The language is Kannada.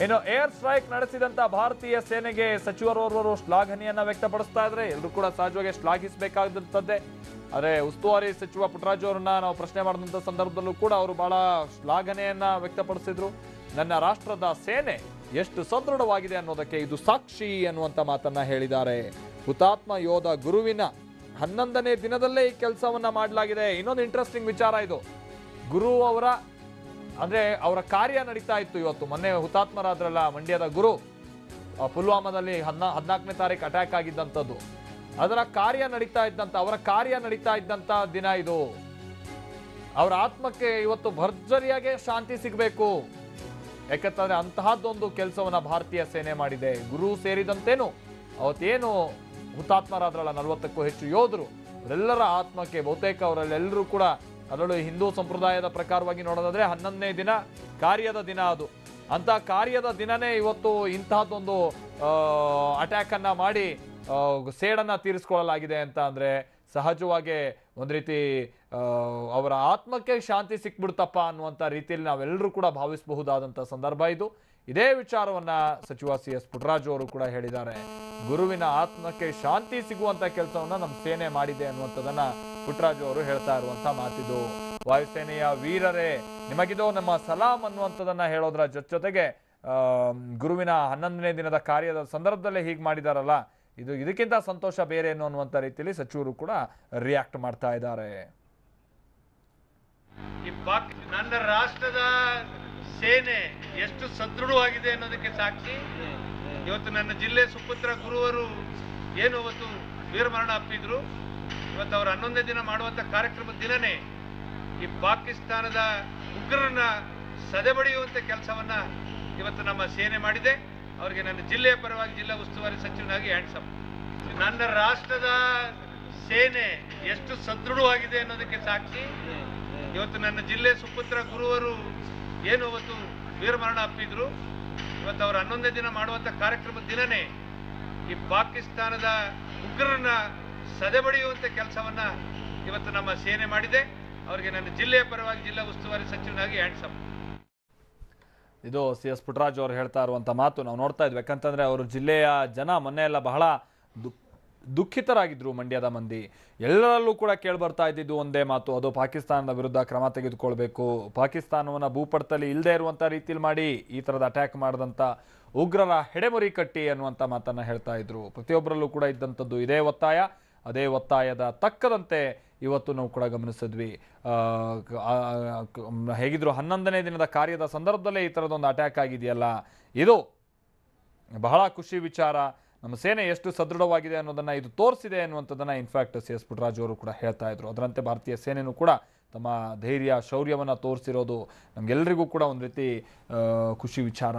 ಇನ್ನು ಏರ್ ಸ್ಟ್ರೈಕ್ ನಡೆಸಿದಂತ ಭಾರತೀಯ ಸೇನೆಗೆ ಸಚಿವರೋರ್ವರು ಶ್ಲಾಘನೆಯನ್ನ ವ್ಯಕ್ತಪಡಿಸ್ತಾ ಇದ್ರೆ ಎಲ್ಲರೂ ಕೂಡ ಸಹಜವಾಗಿ ಶ್ಲಾಘಿಸಬೇಕಾದಂತದ್ದೇ ಆದ್ರೆ ಉಸ್ತುವಾರಿ ಸಚಿವ ಪುಟ್ಟರಾಜು ಅವರನ್ನ ನಾವು ಪ್ರಶ್ನೆ ಮಾಡಿದಂತ ಸಂದರ್ಭದಲ್ಲೂ ಕೂಡ ಅವರು ಬಹಳ ಶ್ಲಾಘನೆಯನ್ನ ವ್ಯಕ್ತಪಡಿಸಿದ್ರು. ನನ್ನ ರಾಷ್ಟ್ರದ ಸೇನೆ ಎಷ್ಟು ಸದೃಢವಾಗಿದೆ ಅನ್ನೋದಕ್ಕೆ ಇದು ಸಾಕ್ಷಿ ಅನ್ನುವಂತ ಮಾತನ್ನ ಹೇಳಿದ್ದಾರೆ. ಹುತಾತ್ಮ ಯೋಧ ಗುರುವಿನ ಹನ್ನೊಂದನೇ ದಿನದಲ್ಲೇ ಈ ಕೆಲಸವನ್ನ ಮಾಡಲಾಗಿದೆ. ಇನ್ನೊಂದು ಇಂಟ್ರೆಸ್ಟಿಂಗ್ ವಿಚಾರ ಇದು. ಗುರು ಅವರ ಅಂದ್ರೆ ಅವರ ಕಾರ್ಯ ನಡೀತಾ ಇತ್ತು ಇವತ್ತು. ಮೊನ್ನೆ ಹುತಾತ್ಮರಾದ್ರಲ್ಲ ಮಂಡ್ಯದ ಗುರು. ಪುಲ್ವಾಮಾದಲ್ಲಿ ಹದ್ನಾ ಹದಿನಾಲ್ಕನೇ ತಾರೀಕು ಅಟ್ಯಾಕ್ ಆಗಿದ್ದಂಥದ್ದು. ಅದರ ಕಾರ್ಯ ನಡೀತಾ ಇದ್ದಂತ ಅವರ ಕಾರ್ಯ ನಡೀತಾ ಇದ್ದಂತ ದಿನ ಇದು. ಅವರ ಆತ್ಮಕ್ಕೆ ಇವತ್ತು ಭರ್ಜರಿಯಾಗೆ ಶಾಂತಿ ಸಿಗಬೇಕು. ಯಾಕಂತಂದ್ರೆ ಅಂತಹದ್ದೊಂದು ಕೆಲಸವನ್ನ ಭಾರತೀಯ ಸೇನೆ ಮಾಡಿದೆ. ಗುರು ಸೇರಿದಂತೇನು, ಅವತ್ತೇನು ಹುತಾತ್ಮರಾದ್ರಲ್ಲ ನಲವತ್ತಕ್ಕೂ ಹೆಚ್ಚು ಯೋಧರು, ಅವರೆಲ್ಲರ ಆತ್ಮಕ್ಕೆ ಬಹುತೇಕ ಅವರಲ್ಲೆಲ್ಲರೂ ಕೂಡ ಅದರಲ್ಲೂ ಹಿಂದೂ ಸಂಪ್ರದಾಯದ ಪ್ರಕಾರವಾಗಿ ನೋಡೋದಾದ್ರೆ ಹನ್ನೊಂದನೇ ದಿನ ಕಾರ್ಯದ ದಿನ ಅದು. ಅಂತ ಕಾರ್ಯದ ದಿನನೇ ಇವತ್ತು ಇಂತಹದ್ದೊಂದು ಅಟ್ಯಾಕ್ ಅನ್ನ ಮಾಡಿ ಸೇಡನ್ನ ತೀರಿಸ್ಕೊಳ್ಳಲಾಗಿದೆ ಅಂತ ಅಂದ್ರೆ ಸಹಜವಾಗಿ ಒಂದು ರೀತಿ ಅವರ ಆತ್ಮಕ್ಕೆ ಶಾಂತಿ ಸಿಕ್ಬಿಡ್ತಪ್ಪ ಅನ್ನುವಂಥ ರೀತಿಯಲ್ಲಿ ನಾವೆಲ್ಲರೂ ಕೂಡ ಭಾವಿಸಬಹುದಾದಂಥ ಸಂದರ್ಭ ಇದು. ಇದೇ ವಿಚಾರವನ್ನ ಸಚಿವ ಸಿ ಎಸ್ ಪುಟ್ಟರಾಜು ಅವರು ಕೂಡ ಹೇಳಿದ್ದಾರೆ. ಗುರುವಿನ ಆತ್ಮಕ್ಕೆ ಶಾಂತಿ ಸಿಗುವಂತ ಕೆಲಸವನ್ನ ನಮ್ಮ ಸೇನೆ ಮಾಡಿದೆ ಅನ್ನುವಂಥದ್ದನ್ನ ಪುಟ್ಟರಾಜು ಅವರು ಹೇಳ್ತಾ ಇರುವಂತ ಮಾತಿದು. ವಾಯುಸೇನೆಯ ವೀರರೇ, ನಿಮಗಿದು ನಮ್ಮ ಸಲಾಂ ಅನ್ನುವಂಥದ್ದನ್ನ ಹೇಳೋದ್ರ ಜೊತೆ ಜೊತೆಗೆ ಗುರುವಿನ ಹನ್ನೊಂದನೇ ದಿನದ ಕಾರ್ಯದ ಸಂದರ್ಭದಲ್ಲೇ ಹೀಗೆ ಮಾಡಿದಾರಲ್ಲ, ಇದು ಇದಕ್ಕಿಂತ ಸಂತೋಷ ಬೇರೆ ಏನು ಅನ್ನುವಂಥ ರೀತಿಯಲ್ಲಿ ಸಚಿವರು ಕೂಡ ರಿಯಾಕ್ಟ್ ಮಾಡ್ತಾ ಇದ್ದಾರೆ. ನನ್ನ ರಾಷ್ಟ್ರದ ಸೇನೆ ಎಷ್ಟು ಸದೃಢವಾಗಿದೆ ಅನ್ನೋದಕ್ಕೆ ಸಾಕ್ಷಿ. ಇವತ್ತು ನನ್ನ ಜಿಲ್ಲೆ ಸುಪುತ್ರ ಗುರುವರು ಏನು ಅವತ್ತು ವೀರಮರಣ ಅಪ್ಪಿದ್ರು. ಇವತ್ತು ಅವರು ಹನ್ನೊಂದನೇ ದಿನ ಮಾಡುವಂತ ಕಾರ್ಯಕ್ರಮದ ದಿನನೇ ಈ ಪಾಕಿಸ್ತಾನದ ಉಗ್ರರನ್ನ ಸದೆಬಡಿಯುವಂತ ಕೆಲಸವನ್ನ ಇವತ್ತು ನಮ್ಮ ಸೇನೆ ಮಾಡಿದೆ. ಅವರಿಗೆ ನನ್ನ ಜಿಲ್ಲೆಯ ಪರವಾಗಿ ಜಿಲ್ಲಾ ಉಸ್ತುವಾರಿ ಸಚಿವನಾಗಿ ಹ್ಯಾಂಡ್ಸಪ್ ನನ್ನ ರಾಷ್ಟ್ರದ ಸೇನೆ ಎಷ್ಟು ಸದೃಢವಾಗಿದೆ ಅನ್ನೋದಕ್ಕೆ ಸಾಕ್ಷಿ. ಇವತ್ತು ನನ್ನ ಜಿಲ್ಲೆ ಸುಪುತ್ರ ಗುರುವರು ಏನು ಅವತ್ತು ವೀರಮರಣ ಅಪ್ಪಿದ್ರು ಇವತ್ತು ಅವರು ಹನ್ನೊಂದನೇ ದಿನ ಮಾಡುವಂತ ಕಾರ್ಯಕ್ರಮದ ದಿನನೇ ಈ ಪಾಕಿಸ್ತಾನದ ಉಗ್ರರನ್ನ ಸದೆಬಡಿಯುವಂತ ಕೆಲಸವನ್ನ ಇವತ್ತು ನಮ್ಮ ಸೇನೆ ಮಾಡಿದೆ. ಅವರಿಗೆ ನನ್ನ ಜಿಲ್ಲೆಯ ಪರವಾಗಿ ಜಿಲ್ಲಾ ಉಸ್ತುವಾರಿ ಸಚಿವನಾಗಿ ಹ್ಯಾಂಡ್ಸಪ್ ಇದು ಸಿ ಎಸ್ ಪುಟರಾಜ್ ಅವರು ಹೇಳ್ತಾ ಇರುವಂಥ ಮಾತು ನಾವು ನೋಡ್ತಾ ಇದ್ವಿ. ಯಾಕಂತಂದ್ರೆ ಅವರು ಜಿಲ್ಲೆಯ ಜನ ಮೊನ್ನೆ ಎಲ್ಲ ಬಹಳ ದುಃಖ ದುಃಖಿತರಾಗಿದ್ರು ಮಂಡ್ಯದ ಮಂದಿ. ಎಲ್ಲರಲ್ಲೂ ಕೂಡ ಕೇಳ್ಬರ್ತಾ ಇದ್ದಿದ್ದು ಒಂದೇ ಮಾತು. ಅದು ಪಾಕಿಸ್ತಾನದ ವಿರುದ್ಧ ಕ್ರಮ ತೆಗೆದುಕೊಳ್ಬೇಕು. ಪಾಕಿಸ್ತಾನವನ್ನು ಭೂಪಟದಲ್ಲಿ ಇಲ್ಲದೆ ಇರುವಂಥ ರೀತಿಯಲ್ಲಿ ಮಾಡಿ ಈ ಥರದ ಅಟ್ಯಾಕ್ ಮಾಡಿದಂಥ ಉಗ್ರರ ಹೆಡೆಮುರಿ ಕಟ್ಟಿ ಅನ್ನುವಂಥ ಮಾತನ್ನ ಹೇಳ್ತಾ ಇದ್ರು. ಪ್ರತಿಯೊಬ್ಬರಲ್ಲೂ ಕೂಡ ಇದ್ದಂಥದ್ದು ಇದೇ ಒತ್ತಾಯ. ಅದೇ ಒತ್ತಾಯದ ತಕ್ಕದಂತೆ ಇವತ್ತು ನಾವು ಕೂಡ ಗಮನಿಸಿದ್ವಿ. ಹೇಗಿದ್ರು ಹನ್ನೊಂದನೇ ದಿನದ ಕಾರ್ಯದ ಸಂದರ್ಭದಲ್ಲೇ ಈ ಥರದೊಂದು ಅಟ್ಯಾಕ್ ಆಗಿದೆಯಲ್ಲ? ಇದು ಬಹಳ ಖುಷಿ ವಿಚಾರ. ನಮ್ಮ ಸೇನೆ ಎಷ್ಟು ಸದೃಢವಾಗಿದೆ ಅನ್ನೋದನ್ನ ಇದು ತೋರಿಸಿದೆ ಅನ್ನುವಂಥದ್ದನ್ನು ಇನ್ಫ್ಯಾಕ್ಟ್ ಸಿ ಎಸ್ ಪುಟ್ಟರಾಜು ಅವರು ಕೂಡ ಹೇಳ್ತಾ ಇದ್ರು. ಅದರಂತೆ ಭಾರತೀಯ ಸೇನೆಯೂ ಕೂಡ ತಮ್ಮ ಧೈರ್ಯ, ಶೌರ್ಯವನ್ನು ತೋರಿಸಿರೋದು ನಮಗೆಲ್ಲರಿಗೂ ಕೂಡ ಒಂದು ರೀತಿ ಖುಷಿ ವಿಚಾರ.